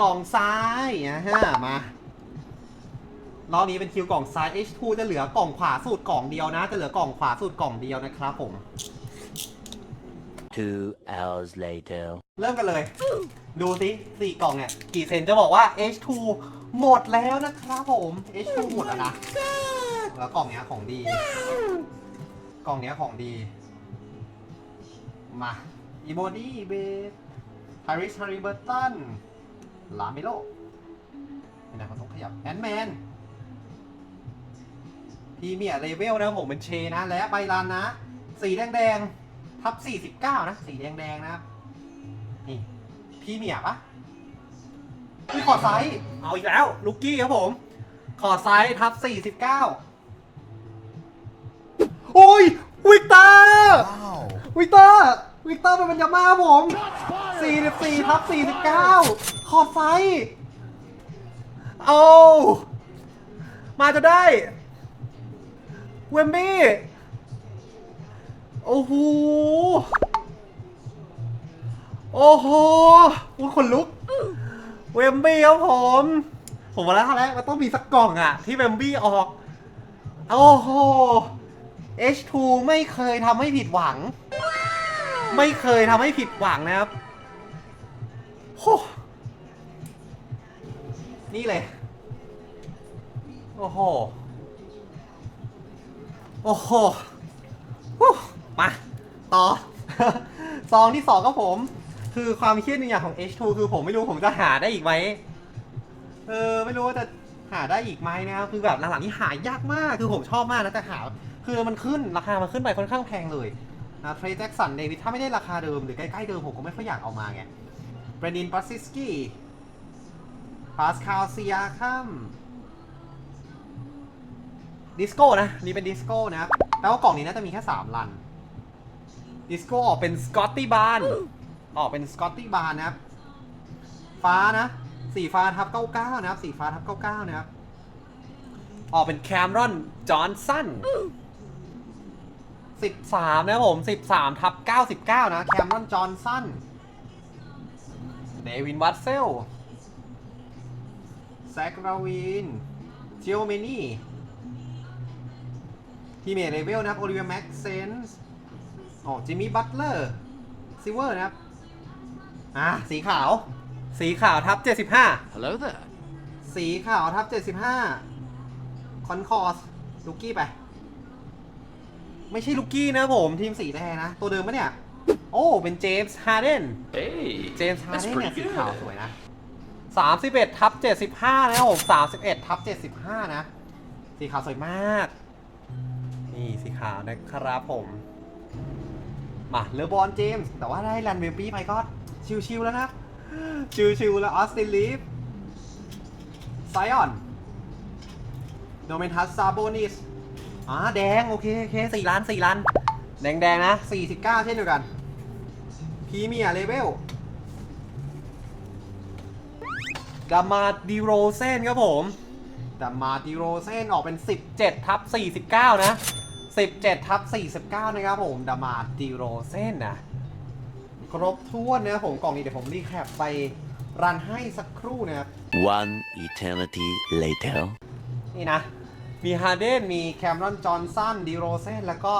กล่องซ้ายนะฮะมารอบนี้เป็นคิวกล่องซ้าย H2 จะเหลือกล่องขวาสูตรกล่องเดียวนะ จะเหลือกล่องขวาสูตรกล่องเดียวนะครับผม Two hours later. เริ่มกันเลย ดูสิสี่กล่องเนี่ยกี่เซนจะบอกว่า H2 หมดแล้วนะครับผม H2 หมดแล้วนะ แล้วกล่องเนี้ยของดี กล่องเนี้ยของดี มาอีโมดี้เบสฮาริสฮาริเบอร์ตัน ลาเมโลไม่ได้เขาต้องขยับแอนแมนพีเมียเลเวลนะผมเป็นเชนะ และใบลานนะ สีแดงๆ ทับ 49 นะ สีแดงๆ นะครับ นี่พี่เมียปะนี่ขอไซส์เอาอีกแล้ว ลูกกี้ครับผม ขอไซส์ทับ 49 โอ้ย วิกเตอร์วิกเตอร์วิกเตอร์เป็นบรรยามาครับผม 44ทับ49 ขอไซเอามาจะได้เวมบี้โอ้โหโอ้โหอุ้ยขนลุก เวมบี้ครับผม ผมว่าแล้วแล้วมันต้องมีสักกล่องอะที่เวมบี้ออก โอ้โห H2 ไม่เคยทำให้ผิดหวัง ไม่เคยทำให้ผิดหวังนะครับโห นี่เลย โอ้โห โอ้โหมาต่อ ซองที่สองก็ผม คือความเครียดหนึ่งอย่างของ H2 คือผมไม่รู้ผมจะหาได้อีกไหม เออ ไม่รู้ว่าจะหาได้อีกไหมนะครับคือแบบหลังๆนี่หายากมาก คือผมชอบมากนะแต่หา คือมันขึ้นราคามันขึ้นไปค่อนข้างแพงเลยนะเทรแจ็คสันเดวิดถ้าไม่ได้ราคาเดิมหรือใกล้ๆเดิมผมก็ไม่ค่อยอยากเอามาไงเบรนินปัสซิสกี้ พาสคาลเซียคัมดิสโก้นะ นี่เป็นดิสโก้นะครับแปลว่ากล่องนี้น่าจะมีแค่ 3 ลัน ดิสโก้ออกเป็นสกอตตี้บาร์นออกเป็นสกอตตี้บาร์นะครับ ฟ้านะ สีฟ้าทับ 99 นะครับ สีฟ้าทับ 99 นะครับ ออกเป็นแคมรอน จอห์นสัน13 นะครับผม 13 ทับ 99 นะ แคมรอน จอห์นสัน เดวิน วัตเซล แซกราวินเจิโอเมนี่ทีเมทเลเวลนะครับโอลิเวียแม็กเซนส์อ๋อจิมมี่บัตเลอร์ซิเวอร์นะครับ อะ สีขาว สีขาวทับ 75 Hello there. สีขาวทับ 75 คอนคอร์สลูกี้ไป ไม่ใช่ลูกี้นะผม ทีมสีแดงนะ ตัวเดิมปะเนี่ย โอ้ เป็นเจมส์ฮาร์เดน Hey. เจมส์ฮาร์เดนเนี่ยสีขาวสวยนะ 31ทับ75 นะครับผม31ทับ75 นะ สีขาวสวยมาก นี่สีขาวนะครับผม มาเลอบอนเจมส์ แต่ว่าได้แลนเวลปี้ไปก็ชิวๆแล้วนะ ชิวๆแล้วออสตินลีฟไซออน โดเมนทัสซาโบนิสอ่าแดง โอเคโอเคสี่ล้านสี่ล้าน แดงแดงๆนะ 49 เช่นเดียวกันพรีเมียร์เลเวล ดามาดิโรเซนครับผมดามาดิโรเซนออกเป็น 17ทับ49 นะ 17ทับ49 นะครับผมดามาดิโรเซนนะครบถ้วนนะครับผมกล่องนี้เดี๋ยวผมรีแคปไปรันให้สักครู่นะครับ One eternity later. นี่นะ มีฮาร์เดน มีแคมรอนจอห์นสันดีโรเซนแล้วก็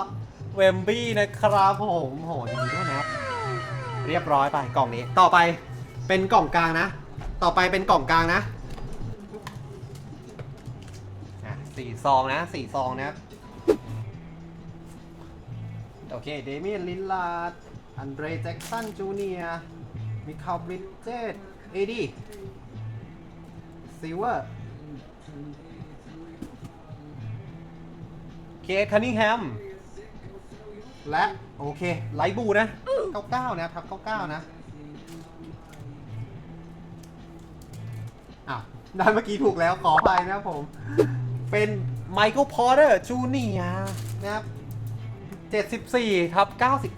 เวมบี้นะครับผมโหดีด้วยนะครับเรียบร้อยไปกล่องนี้ ต่อไปเป็นกล่องกลางนะ ต่อไปเป็นกล่องกลางนะอะสี่ซองนะสี่ซองนะครับโอเค เดเมียน ลินลาร์ดอันเดรแจ็กสัน จูเนียร์มิคาลบริดเจตเอดีซิลเวอร์เคทคันนิงแฮม และ โอเค ไลท์บูนะ 99 นะทับ99 นะ อ้าวได้เมื่อกี้ถูกแล้วขอไปนะครับผม เป็นไมเคิลพอร์เตอร์จูเนียนะครับ 74ทับ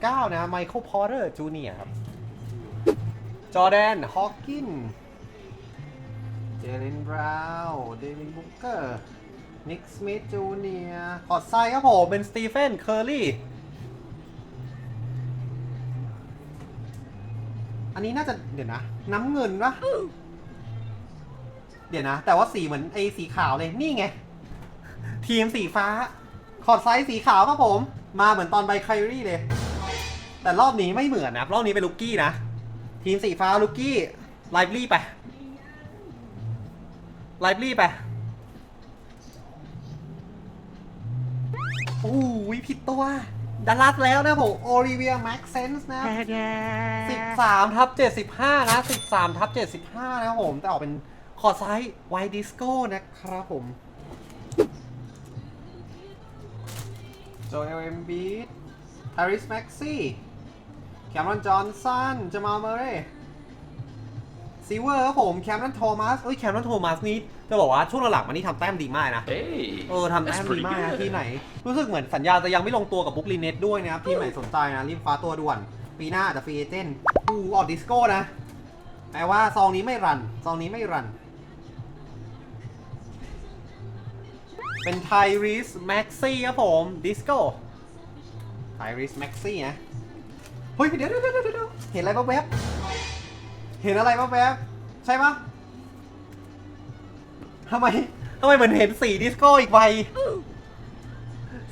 99 นะไมเคิลพอร์เตอร์จูเนียครับ จอแดน ฮอ w กิน เจเลนบราวน์เดวินบุกเกอร์ นิกสมิธจูเนียขอดไซครับผม เป็นสตีเฟน เคอร์รี่ อันนี้น่าจะเดี๋ยวนะ น้ำเงินปะ เดี๋ยวนะ แต่ว่าสีเหมือนไอ้สีขาวเลยนี่ไง ทีมสีฟ้า คอร์ดไซส์สีขาวครับผม มาเหมือนตอนไบไครี่เลย แต่รอบนี้ไม่เหมือนนะรอบนี้เป็นลูกกี้นะ ทีมสีฟ้าลูกกี้ไลฟ์ลี่ไปไลฟ์ลี่ไปโอ้ยผิดตัวดัลลัสแล้วนะผมโอลิเวียแม็กเซนส์นะ13ทับ75นะ13ทับ75นะครับผมแต่ออกเป็น คอร์ดไซส์ไวดิสโก้นะครับผมโจเอลเอมบีทฮาริสแม็กซี่แคมรอนจอห์นสันจามาเมเรซีเวอร์ครับผมแคมรอนโทมัสเอ้ยแคมรอนโทมัสนี่จะบอกว่าช่วงหลังๆมานี่ทำแต้มดีมากนะ Hey, เออทำแต้ that's มดี pretty มากนะ good. ที่ไหน รู้สึกเหมือนสัญญาจะยังไม่ลงตัวกับบุ๊กลินเน็ตด้วยนะครับที่ไหนสนใจนะ รีบคว้าตัวด่วน ปีหน้าอาจจะฟรีเอเจนต์อูออกดิสโก้นะแปลว่าซองนี้ไม่รัน ซองนี้ไม่รัน เป็นไทริสแม็กซี่ครับผมดิสโก้ไทริสแม็กซี่นะเฮ้ยเดี๋ยวเดี๋ยวเดี๋ยวเดี๋ยวเห็นอะไรบ้างแวบเห็นอะไรบ้างแวบใช่ปะทำไมทำไมเหมือนเห็นสีดิสโก้อีกใบ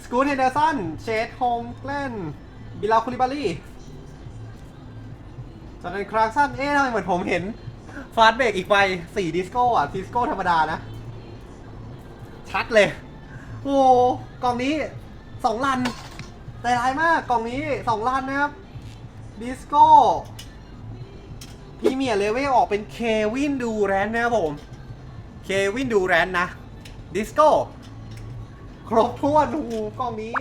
สกูตเฮนเดอร์สันเชดโฮมแกลนบิลาคูลิบารีจอร์แดนคลาร์กสันเอ๊ะทำไมเหมือนผมเห็นฟาสเบรกอีกใบสีดิสโก้อะดิสโก้ธรรมดานะ ชัดเลย โอ้กล่องนี้สองลันใจร้ายมากกล่องนี้สองลันนะครับดิสโก้พรีเมียร์เลเวลออกเป็นเควินดูแรนนะครับผมเควินดูแรนนะ ดิสโก้ ครบถ้วนหูกล่องนี้